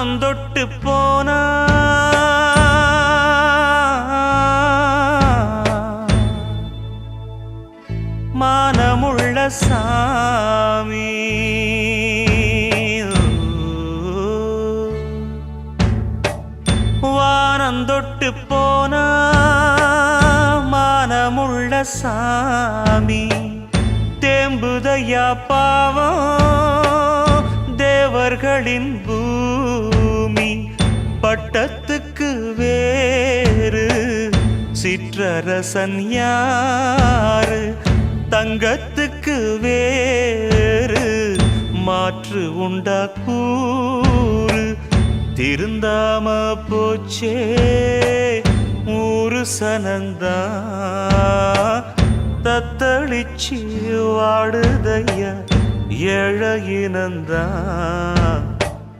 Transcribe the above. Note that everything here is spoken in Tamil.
வானம் தொட்டு போனா. மானமுள்ள சாமி. வானம் தொட்டு போனா மானமுள்ள சாமி. தேம்புதையா பாவம் தேவர்களின் பூ. பட்டத்துக்கு வேறு சிற்றரசன் யாரு? தங்கத்துக்கு வேறு மாற்று உண்டா கூறு? திருந்தாம போச்சே ஊரு சனந்தா. தத்தளிச்சு வாடுதையா ஏழையினந்தான்